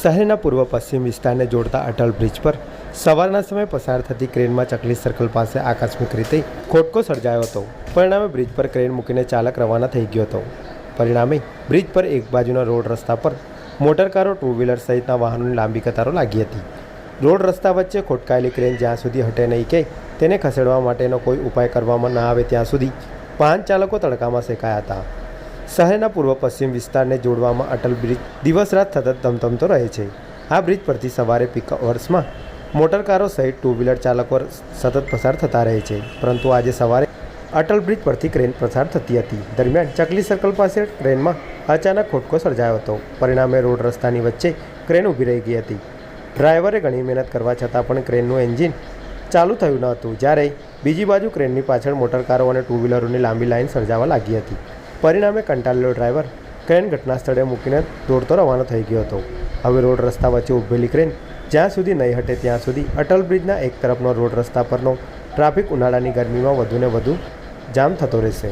શહેરના પૂર્વ પશ્ચિમ વિસ્તારને જોડતા અટલ બ્રિજ પર સવારના સમયે પસાર થતી ક્રેનમાં ચકલી સર્કલ પાસે આકસ્મિક રીતે ખોટકો સર્જાયો હતો. પરિણામે બ્રિજ પર ક્રેન મૂકીને ચાલક રવાના થઈ ગયો હતો. પરિણામે બ્રિજ પર એક બાજુના રોડ રસ્તા પર મોટરકારો ટુ વ્હીલર સહિતના વાહનોની લાંબી કતારો લાગી હતી. રોડ રસ્તા વચ્ચે ખોટકાયેલી ક્રેન જ્યાં સુધી હટે નહીં કે તેને ખસેડવા માટેનો કોઈ ઉપાય કરવામાં ના આવે ત્યાં સુધી વાહન ચાલકો તડકામાં શેકાયા હતા. શહેરના પૂર્વ પશ્ચિમ વિસ્તારને જોડવામાં અટલ બ્રિજ દિવસ રાત સતત ધમધમતો રહે છે. આ બ્રિજ પરથી સવારે પીક અવર્સમાં મોટરકારો સહિત ટુ વ્હીલર ચાલકો સતત પસાર થતા રહે છે. પરંતુ આજે સવારે અટલ બ્રિજ પરથી ક્રેન પસાર થતી હતી. દરમિયાન ચકલી સર્કલ પાસે ક્રેનમાં અચાનક ખોટકો સર્જાયો હતો. પરિણામે રોડ રસ્તાની વચ્ચે ક્રેન ઊભી રહી ગઈ હતી. ડ્રાઈવરે ઘણી મહેનત કરવા છતાં પણ ક્રેનનું એન્જિન ચાલુ થયું ન હતું. જ્યારે બીજી બાજુ ક્રેનની પાછળ મોટરકારો અને ટુ વ્હીલરોની લાંબી લાઇન સર્જાવા લાગી હતી. પરિણામે કંટાળેલો ડ્રાઈવર ક્રેન ઘટના સ્થળે મૂકીને દોડતો રવાનો થઈ ગયો હતો. હવે રોડ રસ્તા વચ્ચે ઊભેલી ક્રેન જ્યાં સુધી નહીં હટે ત્યાં સુધી અટલ બ્રિજના એક તરફનો રોડ રસ્તા પરનો ટ્રાફિક ઉનાળાની ગરમીમાં વધુને વધુ જામ થતો રહેશે.